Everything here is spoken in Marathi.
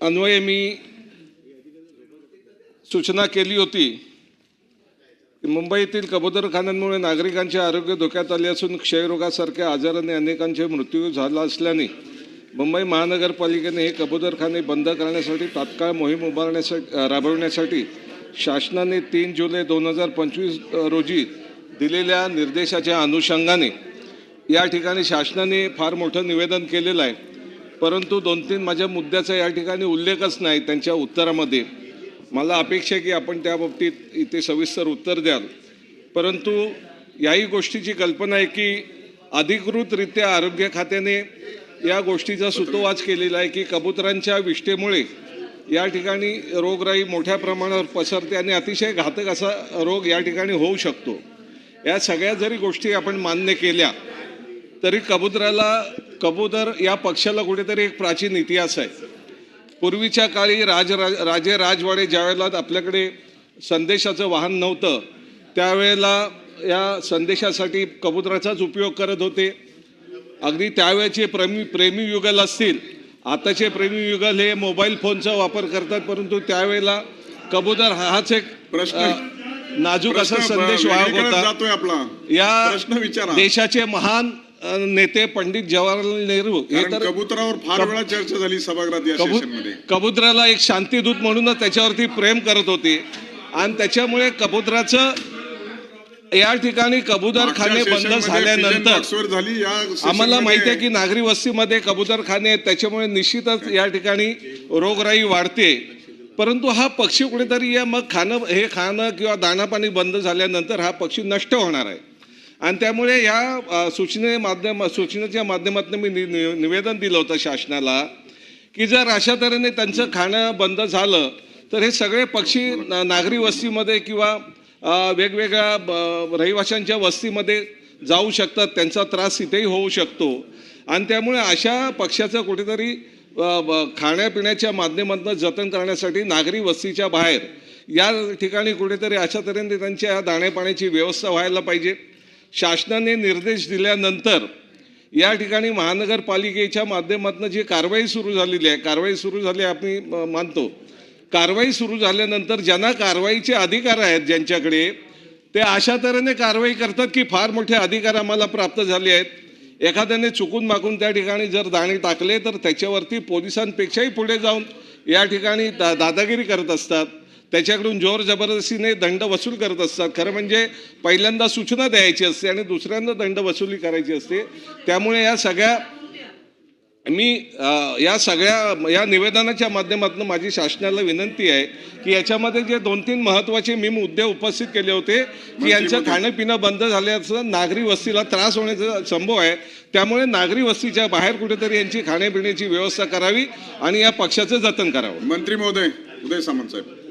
अन्वये मी सूचना केली होती मुंबईतील कबूतरखान्यांमुळे नागरिकांचे आरोग्य धोक्यात आले असून क्षयरोगासारख्या आजाराने अनेकांचे मृत्यू झाला असल्याने मुंबई महानगरपालिकेने हे कबूतरखाने बंद करण्यासाठी तात्काळ मोहीम उभारण्यासाठी राबवण्यासाठी शासनाने तीन जुलै दोन हजार पंचवीस रोजी दिलेल्या निर्देशाच्या अनुषंगाने या ठिकाणी शासनाने फार मोठं निवेदन केलेलं आहे. परंतु दोन तीन माझ्या मुद्द्याचा या ठिकाणी उल्लेखच नाही त्यांच्या उत्तरामध्ये. मला अपेक्षा आहे की आपण त्या बाबतीत इथे सविस्तर उत्तर द्याल. परंतु याही गोष्टीची कल्पना आहे की अधिकृतरित्या आरोग्य खात्याने या गोष्टीचा सुतोवाच केलेला आहे की कबुतरांच्या विष्ठेमुळे या ठिकाणी रोगराई मोठ्या प्रमाणावर पसरते आणि अतिशय घातक असा रोग या ठिकाणी होऊ शकतो. या सगळ्या जरी गोष्टी आपण मान्य केल्या तरी कबुतराला कबूतर या पक्षाला कुठेतरी एक प्राचीन इतिहास आहे. पूर्वीच्या काळी राज राज- राजे राजवाडे ज्यावेळेला आपल्याकडे संदेशाचं वाहन नव्हतं त्यावेळेला या संदेशासाठी कबुतराचाच उपयोग करत होते. अगदी त्यावेळेचे प्रेमी प्रेमी युगल असतील आताचे प्रेमी युगल हे मोबाईल फोनचा वापर करतात परंतु त्यावेळेला कबूतर हाच एक प्रश्न- नाजूक असा संदेश वाहक होता. आपला. या प्रश्न विचारा. देशाचे महान नेते पंडित जवाहरलाल नेहरू हे तर कबुतरावर फार वेळा चर्चा झाली सभागृहात या कबूत सेशनमध्ये. कबुतराला एक शांतीदूत म्हणूनच त्याच्यावरती प्रेम करत होते. आणि त्याच्यामुळे कबुतराचं या ठिकाणी कबूतर खाने बंद झाल्यानंतर झाली या आम्हाला माहिती आहे की की नागरी वस्तीमध्ये कबूतरखाने आहेत त्याच्यामुळे निश्चितच या ठिकाणी रोगराई वाढते. परंतु हा पक्षी कुठेतरी या मग खाणं हे खाणं किंवा दाणापाणी बंद झाल्यानंतर हा पक्षी नष्ट होणार आहे. आणि त्यामुळे या सूचने माध्यम सूचनेच्या माध्यमातून मी नि- निवेदन दिलं होतं शासनाला की जर अशा तऱ्हेने त्यांचं खाणं बंद झालं तर हे सगळे पक्षी नागरी वस्तीमध्ये किंवा वेगवेगळ्या ब- रहिवाशांच्या वस्तीमध्ये जाऊ शकतात त्यांचा त्रास इथेही होऊ शकतो. आणि त्यामुळे अशा पक्षाचं कुठेतरी खाण्यापिण्याच्या माध्यमातून जतन करण्यासाठी नागरी वस्तीच्या बाहेर या ठिकाणी कुठेतरी अशा तऱ्हेने त्यांच्या दाण्यापाण्याची व्यवस्था व्हायला पाहिजे. शासनाने निर्देश दिल्यानंतर या ठिकाणी महानगरपालिकेच्या माध्यमातून जी कारवाई सुरू झालेली आहे कारवाई सुरू झाली आम्ही मानतो. कारवाई सुरू झाल्यानंतर ज्यांना कारवाईचे अधिकार आहेत ज्यांच्याकडे ते अशा तऱ्हेने कारवाई करतात की फार मोठे अधिकार आम्हाला प्राप्त झाले आहेत. एखाद्याने चुकून मागून त्या ठिकाणी जर दाणे टाकले तर त्याच्यावरती पोलिसांपेक्षाही पुढे जाऊन या ठिकाणी दा दादागिरी करत असतात. त्याच्याकडून जोर जबरदस्तीने दंड वसूल करत असतात. खरं म्हणजे पहिल्यांदा सूचना द्यायची असते आणि दुसऱ्यांदा दंड वसुली करायची असते. त्यामुळे या सगळ्या मी या सगळ्या या निवेदनाच्या माध्यमातून माझी शासनाला विनंती आहे की याच्यामध्ये जे दोन तीन महत्त्वाचे मी मुद्दे उपस्थित केले होते की यांचं खाणं पिणं बंद झाल्याचं नागरी वस्तीला त्रास होण्याचा संभव आहे. त्यामुळे नागरी वस्तीच्या बाहेर कुठेतरी यांची खाण्यापिण्याची व्यवस्था करावी आणि या पक्षाचं जतन करावं. मंत्री महोदय उदय सामंत साहेब.